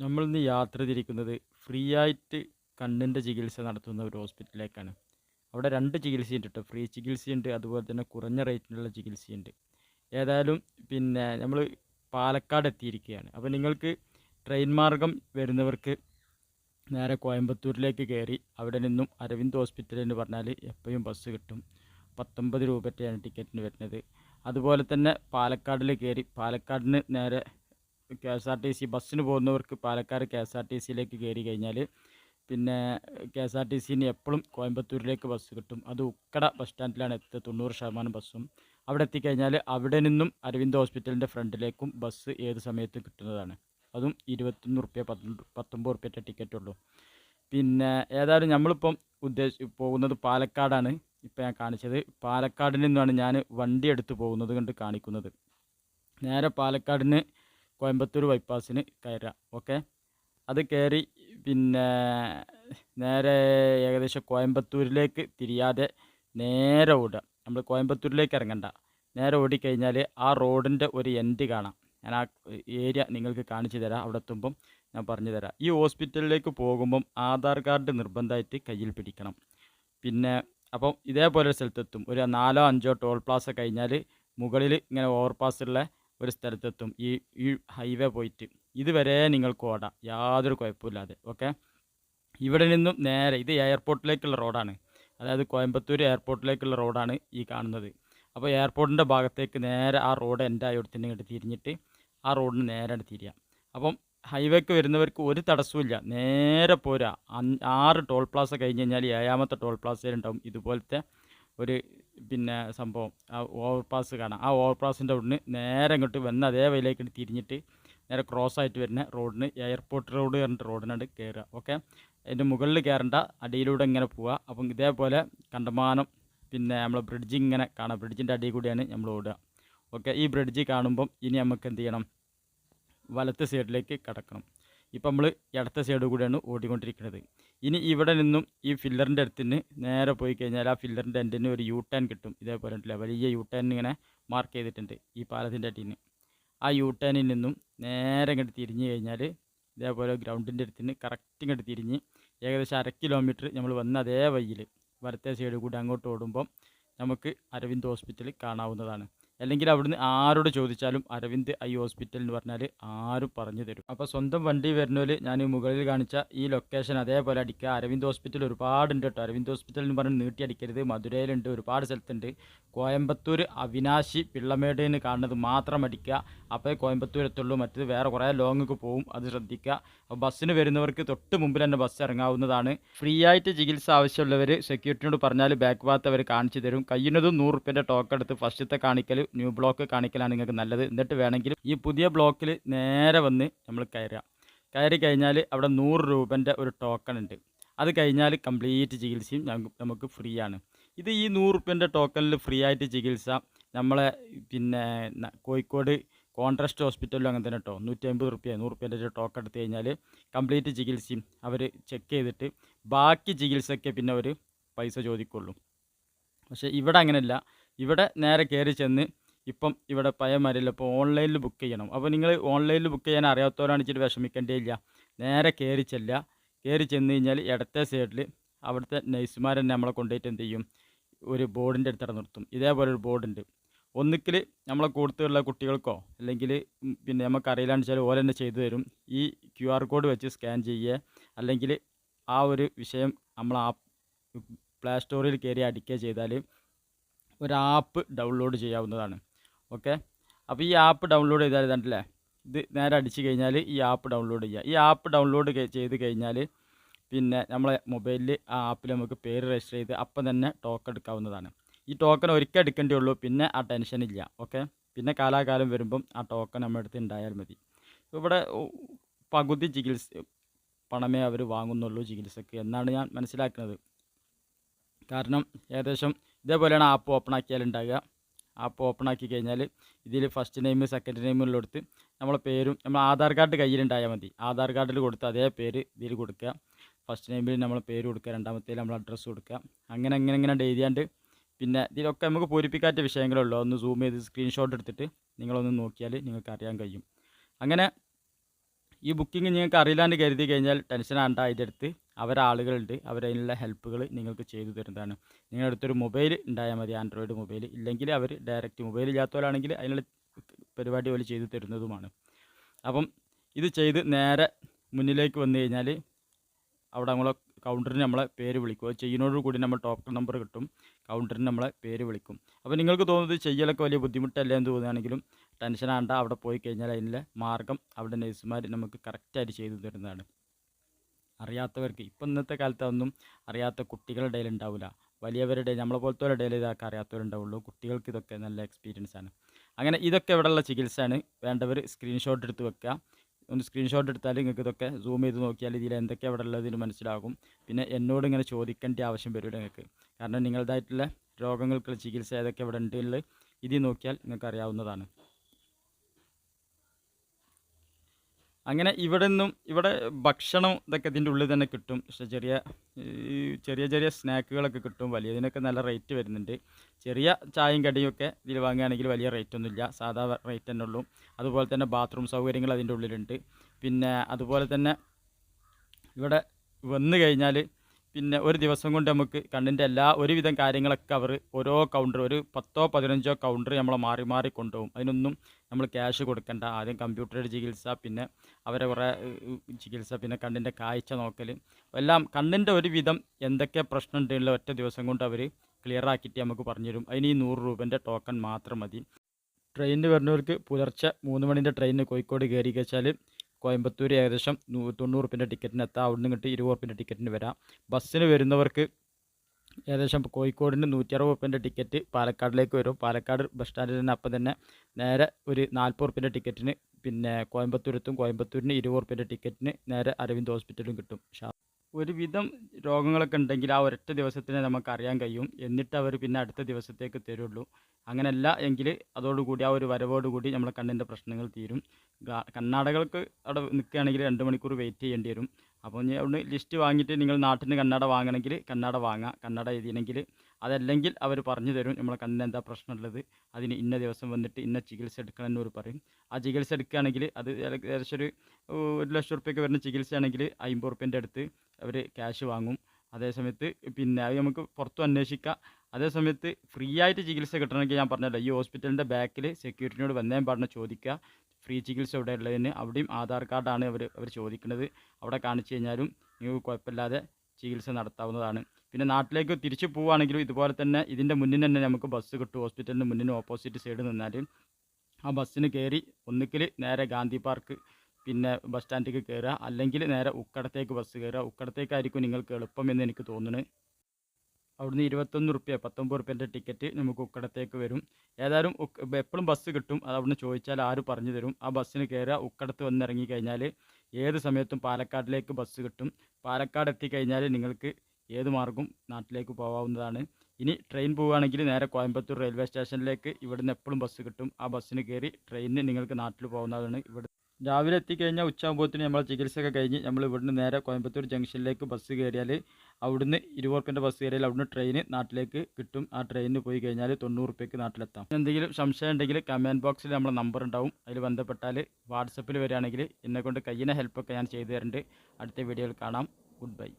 നമ്മളിന്ന് യാത്ര തിരിക്കുന്നത് ഫ്രീ ആയിട്ട് കണ്ണിന്റെ ചികിത്സ നടത്തുന്ന ഒരു ഹോസ്പിറ്റലിലേക്കാണ്. അവിടെ രണ്ട് ചികിത്സയുണ്ട് കേട്ടോ ഫ്രീ ചികിത്സയുണ്ട് അതുപോലെ തന്നെ കുറഞ്ഞ റേറ്റിനുള്ള ചികിത്സയുണ്ട്. ഏതായാലും പിന്നെ നമ്മൾ പാലക്കാട് എത്തിയിരിക്കുകയാണ്. അപ്പോൾ നിങ്ങൾക്ക് ട്രെയിൻ മാർഗം വരുന്നവർക്ക് നേരെ കോയമ്പത്തൂരിലേക്ക് കയറി അവിടെ നിന്നും അരവിന്ദ് ഹോസ്പിറ്റൽ എന്ന് പറഞ്ഞാൽ എപ്പോഴും ബസ് കിട്ടും. പത്തൊമ്പത് രൂപയ്ക്കാണ് ടിക്കറ്റിന് വരുന്നത്. അതുപോലെ തന്നെ പാലക്കാടിൽ കയറി പാലക്കാടിന് നേരെ K S R T C ബസ്സിന് പോകുന്നവർക്ക് Palakkad K S R T സിയിലേക്ക് കയറി കഴിഞ്ഞാൽ പിന്നെ കെ എസ് ആർ ടി സിന് എപ്പോഴും കോയമ്പത്തൂരിലേക്ക് ബസ് കിട്ടും. അത് ഉക്കട ബസ് സ്റ്റാൻഡിലാണ് എത്തുക തൊണ്ണൂറ് ശതമാനം ബസ്സും. അവിടെ എത്തിക്കഴിഞ്ഞാൽ അവിടെ നിന്നും അരവിന്ദ് ഹോസ്പിറ്റലിന്റെ ഫ്രണ്ടിലേക്കും ബസ് ഏത് സമയത്തും കിട്ടുന്നതാണ്. അതും ഇരുപത്തൊന്ന് റുപ്യ പത്തൊമ്പത് റുപ്യത്തെ ടിക്കറ്റ് ഉള്ളൂ. പിന്നെ ഏതായാലും നമ്മളിപ്പം ഉദ്ദേശി പോകുന്നത് പാലക്കാടാണ്. ഇപ്പോൾ ഞാൻ കാണിച്ചത് പാലക്കാടിൽ നിന്നാണ് ഞാൻ വണ്ടി എടുത്ത് പോകുന്നത് കണ്ട് കാണിക്കുന്നത്. നേരെ പാലക്കാടിന് കോയമ്പത്തൂർ ബൈപ്പാസിന് കയറാം ഓക്കെ? അത് കയറി പിന്നെ നേരെ ഏകദേശം കോയമ്പത്തൂരിലേക്ക് തിരിയാതെ നേരെ ഓടുക. നമ്മൾ കോയമ്പത്തൂരിലേക്ക് ഇറങ്ങണ്ട. നേരെ ഓടിക്കഴിഞ്ഞാൽ ആ റോഡിന്റെ ഒരു എൻഡ് കാണാം. ഞാൻ ആ ഏരിയ നിങ്ങൾക്ക് കാണിച്ചു തരാം. അവിടെ എത്തുമ്പം ഞാൻ പറഞ്ഞു തരാം. ഈ ഹോസ്പിറ്റലിലേക്ക് പോകുമ്പം ആധാർ കാർഡ് നിർബന്ധമായിട്ട് കയ്യിൽ പിടിക്കണം. പിന്നെ അപ്പം ഇതേപോലെ സ്ഥലത്തെത്തും. ഒരു നാലോ അഞ്ചോ ടോൾ പ്ലാസ കഴിഞ്ഞാൽ മുകളിൽ ഇങ്ങനെ ഓവർപാസുള്ള ഒരു സ്ഥലത്തെത്തും. ഈ ഈ ഹൈവേ പോയിട്ട് ഇതുവരെ നിങ്ങൾക്ക് ഓടാം. യാതൊരു കുഴപ്പമില്ലാതെ ഓക്കെ ഇവിടെ നിന്നും നേരെ ഇത് എയർപോർട്ടിലേക്കുള്ള റോഡാണ് അതായത് കോയമ്പത്തൂർ എയർപോർട്ടിലേക്കുള്ള റോഡാണ് ഈ കാണുന്നത്. അപ്പോൾ എയർപോർട്ടിന്റെ ഭാഗത്തേക്ക് നേരെ ആ റോഡ് എന്റെ ആയോടത്തിന്റെ ഇങ്ങോട്ട് തിരിഞ്ഞിട്ട് ആ റോഡിന് നേരെ തിരിയുക അപ്പം ഹൈവേക്ക് വരുന്നവർക്ക് ഒരു തടസ്സമില്ല നേരെ പോരാ. ആറ് ടോൾ പ്ലാസ കഴിഞ്ഞ് കഴിഞ്ഞാൽ ഏഴാമത്തെ ടോൾ പ്ലാസയിലുണ്ടാവും ഇതുപോലത്തെ ഒരു പിന്നെ സംഭവം ആ ഓവർപാസ് കാണാം. ആ ഓവർ പാസിന്റെ അവിടുന്ന് നേരെ ഇങ്ങോട്ട് വന്ന് അതേ വഴിയിലേക്ക് തിരിഞ്ഞിട്ട് നേരെ ക്രോസ് ആയിട്ട് വരുന്ന റോഡിന് എയർപോർട്ട് റോഡ് പറഞ്ഞിട്ട് റോഡിനാണ് കയറുക ഓക്കെ അതിന്റെ മുകളിൽ കയറേണ്ട അടിയിലൂടെ ഇങ്ങനെ പോവുക. അപ്പം ഇതേപോലെ കണ്ടമാനം പിന്നെ നമ്മൾ ബ്രിഡ്ജ് ഇങ്ങനെ കാണാം. ബ്രിഡ്ജിന്റെ അടിയിൽ കൂടിയാണ് നമ്മൾ ഓടുക. ഓക്കെ ഈ ബ്രിഡ്ജ് കാണുമ്പം ഇനി നമുക്ക് എന്ത് ചെയ്യണം? വലത്ത് സൈഡിലേക്ക് കടക്കണം. ഇപ്പം നമ്മൾ ഇടത്തെ സൈഡ് കൂടിയാണ് ഓടിക്കൊണ്ടിരിക്കുന്നത്. ഇനി ഇവിടെ നിന്നും ഈ ഫില്ലറിന്റെ അടുത്തിന് നേരെ പോയി കഴിഞ്ഞാൽ ആ ഫില്ലറിന്റെ എൻഡിന് ഒരു യു ടേൺ കിട്ടും. ഇതേപോലെ ഉണ്ടല്ലേ? വലിയ യു ടേൺ ഇങ്ങനെ മാർക്ക് ചെയ്തിട്ടുണ്ട് ഈ പാലത്തിന്റെ അടിയിൽ ആ യു ടേണിൽ നിന്നും നേരെ ഇങ്ങോട്ട് തിരിഞ്ഞ് കഴിഞ്ഞാൽ ഇതേപോലെ ഗ്രൗണ്ടിന്റെ അടുത്തിന് കറക്റ്റ് ഇങ്ങോട്ട് തിരിഞ്ഞ് ഏകദേശം അര കിലോമീറ്റർ നമ്മൾ വന്ന അതേ വഴിയിൽ വലത്തെ സൈഡ് കൂടി അങ്ങോട്ട് ഓടുമ്പം നമുക്ക് അരവിന്ദ് ഹോസ്പിറ്റൽ കാണാവുന്നതാണ്. അല്ലെങ്കിൽ അവിടുന്ന് ആരോട് ചോദിച്ചാലും അരവിന്ദ് ഐ ഹോസ്പിറ്റൽ എന്ന് പറഞ്ഞാൽ ആരും പറഞ്ഞു തരും. അപ്പോൾ സ്വന്തം വണ്ടി വരുന്നവർ ഞാൻ മുകളിൽ കാണിച്ച ഈ ലൊക്കേഷൻ അതേപോലെ അടിക്കുക. അരവിന്ദ് ഹോസ്പിറ്റൽ ഒരുപാടുണ്ട് കേട്ടോ. അരവിന്ദ് ഹോസ്പിറ്റൽ എന്ന് പറഞ്ഞ് നീട്ടി അടിക്കരുത്. മധുരയിലുണ്ട് ഒരുപാട് സ്ഥലത്തുണ്ട്. കോയമ്പത്തൂർ അവിനാശി പിള്ളമേടേന്ന് കാണുന്നത് മാത്രം അടിക്കുക. അപ്പോൾ കോയമ്പത്തൂർ എത്തുള്ളൂ. മറ്റത് വേറെ കുറേ ലോങ്ങൊക്കെ പോവും. അത് ശ്രദ്ധിക്കുക. അപ്പോൾ ബസ്സിന് വരുന്നവർക്ക് തൊട്ട് മുമ്പിൽ തന്നെ ബസ് ഇറങ്ങാവുന്നതാണ്. ഫ്രീ ആയിട്ട് ചികിത്സ ആവശ്യമുള്ളവർ സെക്യൂരിറ്റിയോട് പറഞ്ഞാൽ ബാക്ക് ഭാഗത്ത് അവർ കാണിച്ചു തരും. കഴിയുന്നതും നൂറ് റുപ്യന്റെ ടോക്കെടുത്ത് ഫസ്റ്റത്തെ കാണിക്കൽ ന്യൂ ബ്ലോക്ക് കാണിക്കലാണ് നിങ്ങൾക്ക് നല്ലത്. എന്നിട്ട് വേണമെങ്കിൽ ഈ പുതിയ ബ്ലോക്കിൽ നേരെ വന്ന് നമ്മൾ കയറുക. കയറി കഴിഞ്ഞാൽ അവിടെ നൂറ് രൂപന്റെ ഒരു ടോക്കൺ ഉണ്ട്. അത് കഴിഞ്ഞാൽ കംപ്ലീറ്റ് ചികിത്സയും നമുക്ക് ഫ്രീ ആണ് ഇത് ഈ നൂറ് റുപ്യന്റെ ടോക്കണിൽ ഫ്രീ ആയിട്ട് ചികിത്സ നമ്മളെ പിന്നെ കോഴിക്കോട് കോൺട്രാസ്റ്റ് ഹോസ്പിറ്റലിലും അങ്ങനെ തന്നെ കേട്ടോ നൂറ്റി അമ്പത് റുപ്യ നൂറ് റുപ്യന്റെ ഒരു ടോക്കൺ എടുത്തു കഴിഞ്ഞാൽ കംപ്ലീറ്റ് ചികിത്സയും അവർ ചെക്ക് ചെയ്തിട്ട് ബാക്കി ചികിത്സയ്ക്ക് പിന്നെ അവർ പൈസ ചോദിക്കുള്ളൂ. പക്ഷേ ഇവിടെ അങ്ങനെയല്ല. ഇവിടെ നേരെ കയറി ചെന്ന് ഇപ്പം ഇവിടെ പഴയമാരില്ല ഇപ്പോൾ ഓൺലൈനിൽ ബുക്ക് ചെയ്യണം. അപ്പോൾ നിങ്ങൾ ഓൺലൈനിൽ ബുക്ക് ചെയ്യാൻ അറിയാത്തവരാണ് വിഷമിക്കേണ്ടേ ഇല്ല നേരെ കയറി ചെല്ലുക. കയറി ചെന്ന് കഴിഞ്ഞാൽ ഇടത്തെ സൈഡിൽ അവിടുത്തെ നഴ്സുമാർ നമ്മളെ കൊണ്ടുപോയിട്ട് എന്ത് ചെയ്യും? ഒരു ബോർഡിന്റെ അടുത്തവിടെ നിർത്തും. ഇതേപോലെ ഒരു ബോർഡുണ്ട് ഒന്നിക്കിൽ നമ്മളെ കൂടുതലുള്ള കുട്ടികൾക്കോ അല്ലെങ്കിൽ പിന്നെ നമുക്ക് അറിയില്ലാന്ന് വെച്ചാൽ ഓല തന്നെ ചെയ്തു തരും. ഈ ക്യു ആർ കോഡ് വെച്ച് സ്കാൻ ചെയ്യുക. അല്ലെങ്കിൽ ആ ഒരു വിഷയം നമ്മൾ ആ പ്ലേ സ്റ്റോറിൽ കയറി അടിക്കുക ചെയ്താൽ ഒരു ആപ്പ് ഡൗൺലോഡ് ചെയ്യാവുന്നതാണ്. ഓക്കെ? അപ്പോൾ ഈ ആപ്പ് ഡൗൺലോഡ് ചെയ്താൽ ഇതല്ലേ ഇത് നേരെ അടിച്ച് കഴിഞ്ഞാൽ ഈ ആപ്പ് ഡൗൺലോഡ് ചെയ്യുക ഈ ആപ്പ് ഡൗൺലോഡ് ചെയ്ത് കഴിഞ്ഞാൽ പിന്നെ നമ്മളെ മൊബൈലിൽ ആ ആപ്പിൽ നമുക്ക് പേര് രജിസ്റ്റർ ചെയ്ത് അപ്പം തന്നെ ടോക്കൺ എടുക്കാവുന്നതാണ്. ഈ ടോക്കൺ ഒരിക്കൽ എടുക്കേണ്ടേ ഉള്ളൂ പിന്നെ ആ ടെൻഷൻ ഇല്ല ഓക്കെ? പിന്നെ കാലാകാലം വരുമ്പം ആ ടോക്കൺ നമ്മുടെ അടുത്ത് ഉണ്ടായാൽ മതി. ഇവിടെ പകുതി ചികിത്സ പണമേ അവർ വാങ്ങുന്നുള്ളൂ ചികിത്സക്ക് എന്നാണ് ഞാൻ മനസ്സിലാക്കുന്നത്. കാരണം ഏകദേശം ഇതേപോലെയാണ് ആപ്പ് ഓപ്പൺ ആക്കിയാൽ ഉണ്ടാകുക ആപ്പ് ഓപ്പൺ ആക്കി കഴിഞ്ഞാൽ ഇതിൽ ഫസ്റ്റ് നെയിം സെക്കൻഡ് നെയിമുള്ളടുത്ത് നമ്മളെ പേരും നമ്മൾ ആധാർ കാർഡ് കയ്യിലുണ്ടായാൽ മതി. ആധാർ കാർഡിൽ കൊടുത്ത് അതേ പേര് ഇതിൽ കൊടുക്കുക. ഫസ്റ്റ് നെയിമിൽ നമ്മൾ പേര് കൊടുക്കുക. രണ്ടാമത്തേൽ നമ്മൾ അഡ്രസ്സ് കൊടുക്കുക. അങ്ങനെ അങ്ങനെ ഇങ്ങനെ എഴുതിയാണ്ട് പിന്നെ ഇതിലൊക്കെ നമുക്ക് പൂരിപ്പിക്കാത്ത വിഷയങ്ങളുള്ളൂ ഒന്ന് സൂം ചെയ്ത് സ്ക്രീൻഷോട്ട് എടുത്തിട്ട് നിങ്ങളൊന്ന് നോക്കിയാൽ നിങ്ങൾക്ക് അറിയാൻ കഴിയും. അങ്ങനെ ഈ ബുക്കിംഗ് നിങ്ങൾക്ക് അറിയില്ലാണ്ട് കരുതി കഴിഞ്ഞാൽ ടെൻഷൻ ആണ്ട അതിന്റെ അടുത്ത് അവരാളുകളുണ്ട് അവരതിനുള്ള ഹെൽപ്പുകൾ നിങ്ങൾക്ക് ചെയ്തു തരുന്നതാണ്. നിങ്ങളുടെ അടുത്തൊരു മൊബൈൽ ഉണ്ടായാൽ മതി ആൻഡ്രോയിഡ് മൊബൈൽ. ഇല്ലെങ്കിൽ അവർ ഡയറക്റ്റ് മൊബൈൽ ഇല്ലാത്തവരാണെങ്കിൽ അതിനുള്ള പരിപാടി പോലെ ചെയ്തു തരുന്നതുമാണ്. അപ്പം ഇത് ചെയ്ത് നേരെ മുന്നിലേക്ക് വന്നു കഴിഞ്ഞാൽ അവിടെ നമ്മളെ കൗണ്ടറിന് നമ്മളെ പേര് വിളിക്കും. അത് ചെയ്യുന്നതോട് കൂടി നമ്മൾ ടോക്കൺ നമ്പർ കിട്ടും. കൗണ്ടറിന് നമ്മളെ പേര് വിളിക്കും. അപ്പോൾ നിങ്ങൾക്ക് തോന്നുന്നത് ചെയ്യലൊക്കെ വലിയ ബുദ്ധിമുട്ടല്ല എന്ന് തോന്നുകയാണെങ്കിലും ടെൻഷൻ ആണ്ട അവിടെ പോയി കഴിഞ്ഞാൽ അതിന്റെ മാർഗം അവിടെ നഴ്സുമാർ നമുക്ക് കറക്റ്റായിട്ട് ചെയ്തു തരുന്നതാണ്. അറിയാത്തവർക്ക് ഇപ്പം ഇന്നത്തെ കാലത്ത് ഒന്നും അറിയാത്ത കുട്ടികളുടെ ഇടയിൽ ഉണ്ടാവില്ല. വലിയവരുടെ നമ്മളെ പോലത്തെ ഇടയിൽ ഇതൊക്കെ അറിയാത്തവരുണ്ടാവുള്ളൂ കുട്ടികൾക്ക് ഇതൊക്കെ നല്ല എക്സ്പീരിയൻസ് ആണ്. അങ്ങനെ ഇതൊക്കെ ഇവിടെയുള്ള ചികിത്സയാണ്. വേണ്ടവർ സ്ക്രീൻഷോട്ട് എടുത്ത് വെക്കുക. ഒന്ന് സ്ക്രീൻഷോട്ട് എടുത്താൽ നിങ്ങൾക്ക് ഇതൊക്കെ സൂം ചെയ്ത് നോക്കിയാൽ ഇതിൽ എന്തൊക്കെ അവിടെ ഉള്ളതിന് മനസ്സിലാകും. പിന്നെ എന്നോട് ഇങ്ങനെ ചോദിക്കേണ്ട ആവശ്യം വരും നിങ്ങൾക്ക്. കാരണം നിങ്ങളുടേതായിട്ടുള്ള രോഗങ്ങൾക്കുള്ള ചികിത്സ ഏതൊക്കെ ഇവിടെ ഉണ്ട് എന്നുള്ളത് ഇതിൽ നോക്കിയാൽ നിങ്ങൾക്ക് അറിയാവുന്നതാണ്. അങ്ങനെ ഇവിടെ നിന്നും ഇവിടെ ഭക്ഷണം ഇതൊക്കെ ഇതിന്റെ ഉള്ളിൽ തന്നെ കിട്ടും. പക്ഷേ ചെറിയ ചെറിയ ചെറിയ സ്നാക്കുകളൊക്കെ കിട്ടും. വലിയതിനൊക്കെ നല്ല റേറ്റ് വരുന്നുണ്ട്. ചെറിയ ചായയും കടിയും ഒക്കെ ഇതിൽ വാങ്ങുകയാണെങ്കിൽ വലിയ റേറ്റ് ഒന്നുമില്ല. സാധാ റേറ്റ് തന്നെ ഉള്ളൂ. അതുപോലെ തന്നെ ബാത്റൂം സൗകര്യങ്ങൾ അതിന്റെ ഉള്ളിലുണ്ട്. പിന്നെ അതുപോലെ തന്നെ ഇവിടെ വന്നു കഴിഞ്ഞാൽ പിന്നെ ഒരു ദിവസം കൊണ്ട് നമുക്ക് കണ്ണിന്റെ എല്ലാ ഒരുവിധം കാര്യങ്ങളൊക്കെ അവർ ഓരോ കൗണ്ടർ ഒരു പത്തോ പതിനഞ്ചോ കൗണ്ടർ നമ്മളെ മാറി മാറി കൊണ്ടുപോകും. അതിനൊന്നും നമ്മൾ ക്യാഷ് കൊടുക്കേണ്ട. ആദ്യം കമ്പ്യൂട്ടറുടെ ചികിത്സ പിന്നെ അവരെ കുറേ ചികിത്സ പിന്നെ കണ്ണിന്റെ കാഴ്ച നോക്കൽ. എല്ലാം കണ്ണിന്റെ ഒരു വിധം എന്തൊക്കെ പ്രശ്നം ഉണ്ടെന്നുള്ള ഒറ്റ ദിവസം കൊണ്ട് അവർ ക്ലിയർ ആക്കിയിട്ട് നമുക്ക് പറഞ്ഞുതരും അതിന് ഈ നൂറ് രൂപേന്റെ ടോക്കൺ മാത്രം മതി. ട്രെയിനിന് വരുന്നവർക്ക് പുലർച്ചെ മൂന്ന് മണിന്റെ ട്രെയിനിന് കോഴിക്കോട് കയറി വെച്ചാൽ കോയമ്പത്തൂർ ഏകദേശം നൂ തൊണ്ണൂറ് റുപ്യന്റെ ടിക്കറ്റിന് എത്താം അവിടുന്ന് ഇങ്ങോട്ട് ഇരുപത് റുപ്യന്റെ ടിക്കറ്റിന് വരാം. ബസ്സിന് വരുന്നവർക്ക് ഏകദേശം കോഴിക്കോടിന് നൂറ്റി അറുപത് റുപ്യന്റെ ടിക്കറ്റ് പാലക്കാടിലേക്ക് വരും. പാലക്കാട് ബസ് സ്റ്റാൻഡിൽ നിന്ന് അപ്പം തന്നെ നേരെ ഒരു നാൽപ്പത് റുപ്യന്റെ ടിക്കറ്റിന് പിന്നെ കോയമ്പത്തൂരെത്തും. കോയമ്പത്തൂരിന് ഇരുപത് റുപ്യന്റെ ടിക്കറ്റിന് നേരെ അരവിന്ദ് ഹോസ്പിറ്റലും കിട്ടും. ഒരുവിധം രോഗങ്ങളൊക്കെ ഉണ്ടെങ്കിൽ ആ ഒരൊറ്റ ദിവസത്തിനെ നമുക്ക് അറിയാൻ കഴിയും. എന്നിട്ട് അവർ പിന്നെ അടുത്ത ദിവസത്തേക്ക് തരുള്ളൂ. അങ്ങനെയല്ല എങ്കിൽ അതോടുകൂടി ആ ഒരു വരവോടുകൂടി നമ്മളെ കണ്ണിന്റെ പ്രശ്നങ്ങൾ തീരും. കണ്ണാടകൾക്ക് അവിടെ നിൽക്കുകയാണെങ്കിൽ രണ്ട് മണിക്കൂർ വെയിറ്റ് ചെയ്യേണ്ടി വരും. അപ്പോൾ ഞാൻ ലിസ്റ്റ് വാങ്ങിയിട്ട് നിങ്ങൾ നാട്ടിൽ നിന്ന് കണ്ണാട വാങ്ങണമെങ്കിൽ കണ്ണാട വാങ്ങാം. കണ്ണാട എഴുതിയെങ്കിൽ അതല്ലെങ്കിൽ അവർ പറഞ്ഞു തരും നമ്മളെ കണ്ണിന് എന്താ പ്രശ്നമുള്ളത്? അതിന് ഇന്ന ദിവസം വന്നിട്ട് ഇന്ന ചികിത്സ എടുക്കണം അവർ പറയും. ആ ചികിത്സ എടുക്കുകയാണെങ്കിൽ അത് ഏകദേശം ഒരു ഒരു ലക്ഷം റുപ്യൊക്കെ വരുന്ന ചികിത്സയാണെങ്കിൽ അമ്പത് റുപ്യന്റെ അടുത്ത് അവർ ക്യാഷ് വാങ്ങും. അതേസമയത്ത് പിന്നെ അത് നമുക്ക് പുറത്തും അന്വേഷിക്കാം. അതേസമയത്ത് ഫ്രീ ആയിട്ട് ചികിത്സ കിട്ടണമെങ്കിൽ ഞാൻ പറഞ്ഞല്ലോ ഈ ഹോസ്പിറ്റലിന്റെ ബാക്കിൽ സെക്യൂരിറ്റിനോട് വന്നേം പറഞ്ഞ് ചോദിക്കുക. ഫ്രീ ചികിത്സ ഇവിടെ ഉള്ളതിന് അവിടെയും ആധാർ കാർഡാണ് അവർ അവർ ചോദിക്കുന്നത്. അവിടെ കാണിച്ചു കഴിഞ്ഞാലും നിങ്ങൾക്ക് കുഴപ്പമില്ലാതെ ചികിത്സ നടത്താവുന്നതാണ്. പിന്നെ നാട്ടിലേക്ക് തിരിച്ചു പോവുകയാണെങ്കിലും ഇതുപോലെ തന്നെ ഇതിന്റെ മുന്നിൽ തന്നെ നമുക്ക് ബസ് കിട്ടും. ഹോസ്പിറ്റലിന്റെ മുന്നിന് ഓപ്പോസിറ്റ് സൈഡ് നിന്നാൽ ആ ബസ്സിന് കയറി ഒന്നുകിൽ നേരെ ഗാന്ധി പാർക്ക് പിന്നെ ബസ് സ്റ്റാൻഡിലേക്ക് കയറുക. അല്ലെങ്കിൽ നേരെ ഉക്കടത്തേക്ക് ബസ് കയറുക. ഉക്കടത്തേക്കായിരിക്കും നിങ്ങൾക്ക് എളുപ്പമെന്ന് എനിക്ക് തോന്നുന്നു. അവിടുന്ന് ഇരുപത്തൊന്ന് റുപ്യ പത്തൊമ്പത് റുപ്യന്റെ ടിക്കറ്റ് നമുക്ക് ഉക്കടത്തേക്ക് വരും. ഏതായാലും എപ്പോഴും ബസ് കിട്ടും. അത് അവിടുന്ന് ചോദിച്ചാൽ ആര് പറഞ്ഞു തരും. ആ ബസ്സിന് കയറുക ഉക്കടത്ത് വന്നിറങ്ങി കഴിഞ്ഞാൽ ഏത് സമയത്തും പാലക്കാട്ടിലേക്ക് ബസ് കിട്ടും. പാലക്കാട് എത്തിക്കഴിഞ്ഞാൽ നിങ്ങൾക്ക് ഏത് മാർഗം നാട്ടിലേക്ക് പോകാവുന്നതാണ് ഇനി ട്രെയിൻ പോവുകയാണെങ്കിൽ നേരെ കോയമ്പത്തൂർ റെയിൽവേ സ്റ്റേഷനിലേക്ക് ഇവിടുന്ന് എപ്പോഴും ബസ് കിട്ടും. ആ ബസ്സിന് കയറി ട്രെയിനിന് നിങ്ങൾക്ക് നാട്ടിൽ പോകുന്നതാണ് ഇവിടെ രാവിലെ എത്തിക്കഴിഞ്ഞാൽ ഉച്ചയാകുമ്പോഴത്തേന് നമ്മളെ ചികിത്സയൊക്കെ കഴിഞ്ഞ് നമ്മൾ ഇവിടുന്ന് നേരെ കോയമ്പത്തൂർ ജംഗ്ഷനിലേക്ക് ബസ് കയറിയാൽ അവിടുന്ന് ഇരുപത് റുപ്യന്റെ ബസ് കയറിയാൽ അവിടുന്ന് ട്രെയിൻ നാട്ടിലേക്ക് കിട്ടും. ആ ട്രെയിനിന് പോയി കഴിഞ്ഞാൽ തൊണ്ണൂറ് റുപ്യക്ക് നാട്ടിലെത്താം. എന്തെങ്കിലും സംശയം ഉണ്ടെങ്കിൽ കമന്റ് ബോക്സിൽ നമ്മളെ നമ്പർ ഉണ്ടാവും. അതിൽ ബന്ധപ്പെട്ടാൽ വാട്സപ്പിൽ വരികയാണെങ്കിൽ എന്നെക്കൊണ്ട് കയ്യിനെ ഹെൽപ്പൊക്കെ ഞാൻ ചെയ്തു തരുന്നുണ്ട്. അടുത്ത വീഡിയോയിൽ കാണാം. Good bye